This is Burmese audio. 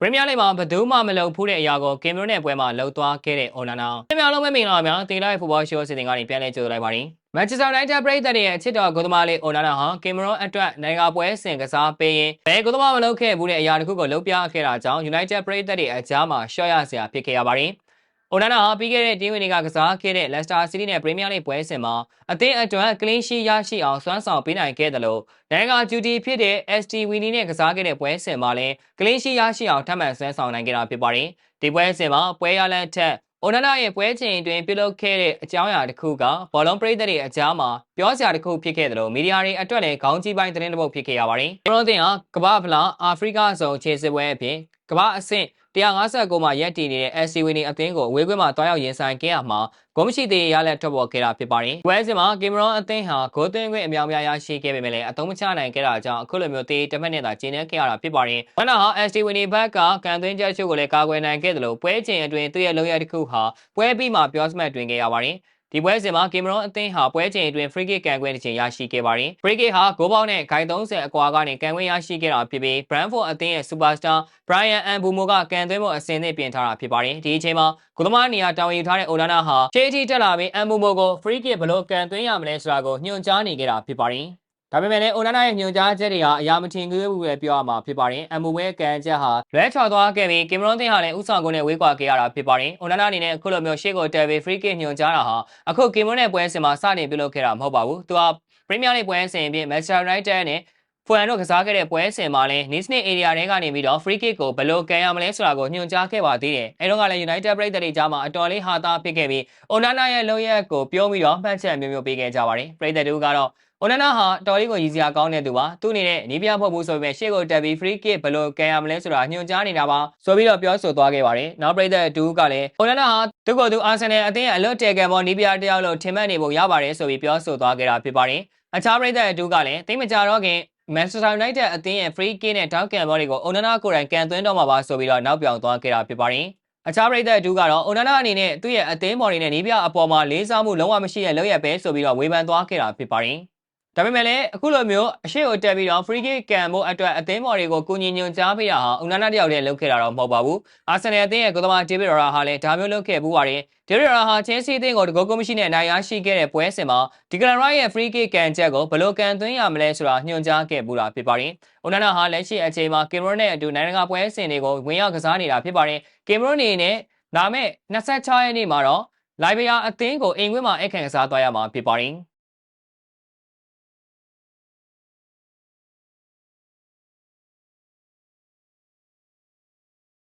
ပရီးမီးယားလိဂ်မှာဘယ်သူမှမလုပ်ဖူးတဲ့အရာကိုကင်မရွန်းနဲ့ပွဲမှာလှုပ်သွားခဲ့တဲ့အိုနာနာ။ပြန်အားလုံးပဲမင်္ဂလာပါဗျာ။တင်လိုက်ဖူဘောရှိုးစီစဉ်ကနေပြန်လဲကြိုဆိုလိုက်ပါရစေ။မန်ချက်စတာယူနိုက်တက်ပရိသတ်တွေရဲ့အချစ်တော်ဂိုသမားလေးအိုနာနာဟာကင်မရွန်းအတွက်နိုင်ငံပွဲစဉ်ကစားပေးရင်ဘယ်ဂိုသမားမလုပ်ခဲ့ဘူးတဲ့အရာတစ်ခုကိုလုပ်ပြခဲ့တာကြောင့်ယူနိုက်တက်ပရိသတ်တွေအကြားမှာရှော့ရစရာဖြစ်ခဲ့ရပါတယ်။အို နာနာဟာပြီးခဲ့တဲ့တင်းဝင်တွေကကစားခဲ့တဲ့လက်စတာစီးတီးနဲ့ပရီးမီးယားလိဂ်ပွဲစဉ်မှာအသင်းအတွက်ကလင်းရှိရရှိအောင်စွမ်းဆောင်ပေးနိုင်ခဲ့တယ်လို့နိုင်ငံဂျူတီဖြစ်တဲ့ ST Winnie နဲ့ကစားခဲ့တဲ့ပွဲစဉ်မှာလည်းကလင်းရှိရရှိအောင်ထပ်မံစွမ်းဆောင်နိုင်ခဲ့တာဖြစ်ပါတယ်။ဒီပွဲစဉ်မှာပွဲရလန့်ထက်အိုနာနာရဲ့ပွဲချိန်အတွင်းပြုလုပ်ခဲ့တဲ့အကြောင်းအရာတစ်ခုကဘောလုံးပရိသတ်တွေအကြားမှာပြောစရာတစ်ခုဖြစ်ခဲ့တယ်လို့မီဒီယာတွေအတွက်လည်းခေါင်းကြီးပိုင်းသတင်းတစ်ပုဒ်ဖြစ်ခဲ့ရပါတယ်။ဘရိုသင်ဟာကမ္ဘာဖလားအာဖရိကဆောင်ခြေစစ်ပွဲအပြင် ကမ္ဘာအဆင့်159မှာရက်တည်နေတဲ့ SC Winnie အသင်းကိုအဝေးကွင်းမှာတွားရောက်ရင်ဆိုင်ခဲ့ရမှာဂိုးမရှိသေးရလက်ထွက်ပေါ်ခဲ့တာဖြစ်ပါတယ်။ဝဲစင်မှာကင်မရွန်အသင်းဟာဂိုးသွင်းခွင့်အများအများရရှိခဲ့ပေမဲ့လည်းအသုံးမချနိုင်ခဲ့တာကြောင့်အခုလိုမျိုးတေးတစ်မက်နဲ့သာကျင်းနေခဲ့ရတာဖြစ်ပါတယ်။ဝမ်းနာဟာ SC Winnie ဘက်ကကန်သွင်းချက်ချို့ကိုလည်းကာကွယ်နိုင်ခဲ့တယ်လို့ပွဲချိန်အတွင်းသူ့ရဲ့လုံရတစ်ခုဟာပွဲပြီးမှပြောစမှတ်တွင်ခဲ့ရပါတယ်။ ဒီပွဲစဉ်မှာကင်မရွန်အသင်းဟာပွဲချိန်အတွင်း free kick ကန်ခွင့်တစ်ချိန်ရရှိခဲ့ပါတယ်။ free kick ဟာဂိုးပေါက်နဲ့ဂိုင်း30အကွာကနေကန်ခွင့်ရရှိခဲ့တာဖြစ်ပြီး Brentford အသင်းရဲ့ superstar Brian Mbumo ကကန်သွင်းဖို့အစဉ်သင့်ပြင်ထားတာဖြစ်ပါတယ်။ဒီအချိန်မှာဂိုသမားနေရာတာဝန်ယူထားတဲ့ Onana ဟာရှေ့အထိတက်လာပြီး Mbumo ကို free kick ဘယ်လိုကန်သွင်းရမလဲဆိုတာကိုညွှန်ကြားနေခဲ့တာဖြစ်ပါတယ်။ ဒါပေမဲ့လည်းအိုနာနာရဲ့ညွှန်ကြားချက်တွေဟာအရာမထင်သေးဘူးပဲပြောရမှာဖြစ်ပါတယ်။အမူဝဲကန်ချက်ဟာလွဲချော်သွားခဲ့ပြီးကင်မရွန်သင်းဟာလည်းဥဆောင်ကုန်းနဲ့ဝေးကွာခဲ့ရတာဖြစ်ပါတယ်။အိုနာနာအနေနဲ့အခုလိုမျိုးရှေ့ကိုတယ်ပြီး free kick ညွှန်ကြားတာဟာအခုကင်မရွန်နဲ့ပွဲစဉ်မှာစတင်ပြုလုပ်ခဲ့တာမဟုတ်ပါဘူး။သူကပရီးမီးယားလိပွဲစဉ်ပြင် Manchester United နဲ့ ဖွန်တို့ကစားခဲ့တဲ့ပွဲစဉ်မှာလည်း Nisne area ထဲကနေပြီးတော့ free kick ကိုဘယ်လိုကန်ရမလဲဆိုတာကိုညွှန်ကြားခဲ့ပါသေးတယ်။အဲတော့ကလည်း United ပြည်သက်တွေကြားမှာအတော်လေးဟာသားဖြစ်ခဲ့ပြီး Onana ရဲ့လုံရက်ကိုပြောပြီးတော့မှတ်ချက်မျိုးမျိုးပေးခဲ့ကြပါတယ်။ပြည်သက်တို့ကတော့ Onana ဟာတော်လေးကိုရည်စရာကောင်းတဲ့သူပါသူ့အနေနဲ့နီးပြဖို့ဘူးဆိုပေမဲ့ရှေ့ကိုတက်ပြီး free kick ဘယ်လိုကန်ရမလဲဆိုတာညွှန်ကြားနေတာပါဆိုပြီးတော့ပြောဆိုသွားခဲ့ပါတယ်နောက်ပြည်သက်တူကလည်း Onana ဟာသူ့ကိုယ်သူအာဆင်နယ်အသင်းရဲ့အလွတ်တဲကန်ပေါ်နီးပြတယောက်လို့ထင်မှတ်နေဖို့ရပါတယ်ဆိုပြီးပြောဆိုသွားခဲ့တာဖြစ်ပါတယ်အခြားပြည်သက်တူကလည်းတိတ်မကြတော့ခင် Manchester United အသင်းရဲ့ free kick နဲ့တောက်ကန်ဘော်တွေကို Onana ကိုယ်တိုင်ကန်သွင်းတော့မှာပါဆိုပြီးတော့နောက်ပြောင်သွားခဲ့တာဖြစ်ပါတယ်အခြားပရိသတ်တူကတော့ Onana အနေနဲ့သူ့ရဲ့အသင်းဘော်တွေနဲ့နီးပြအပေါ်မှာလေးစားမှုလုံးဝမရှိတဲ့လောက်ရပဲဆိုပြီးတော့ဝေဖန်သွားခဲ့တာဖြစ်ပါတယ် ဒါပေမဲ့လည်းအခုလိုမျိုးအရှိကိုတက်ပြီးတော့ free kick ကန်ဖို့အတွက်အသင်းမော်တွေကိုကိုညင်ညွန်ကြားပေးတာဟာအူနာနာတယောက်တည်းလုပ်ခဲ့တာတော့မဟုတ်ပါဘူး။အာဆင်နယ်အသင်းရဲ့ကိုသမားဒေးဗစ်ရော်ရာဟာလည်းဒါမျိုးလုပ်ခဲ့ပူပါတယ်။ဒေးဗစ်ရော်ရာဟာချဲစီအသင်းကိုတကောကိုမရှိနဲ့နိုင်ရရှိခဲ့တဲ့ပွဲစဉ်မှာဒီကလန်ရိုက်ရဲ့ free kick ကန်ချက်ကိုဘယ်လိုကန်သွင်းရမလဲဆိုတာညွှန်ကြားခဲ့ပူတာဖြစ်ပါတယ်။အူနာနာဟာလက်ရှိအချိန်မှာကင်မရွန်နဲ့အတူနိုင်ငံတကာပွဲစဉ်တွေကိုဝင်ရောက်ကစားနေတာဖြစ်ပါတယ်။ကင်မရွန်အနေနဲ့လာမယ့်26ရက်နေ့မှာတော့လိုက်ဘီယာအသင်းကိုအိမ်ခွင်းမှာအခန့်ကစားသွားရမှာဖြစ်ပါတယ်။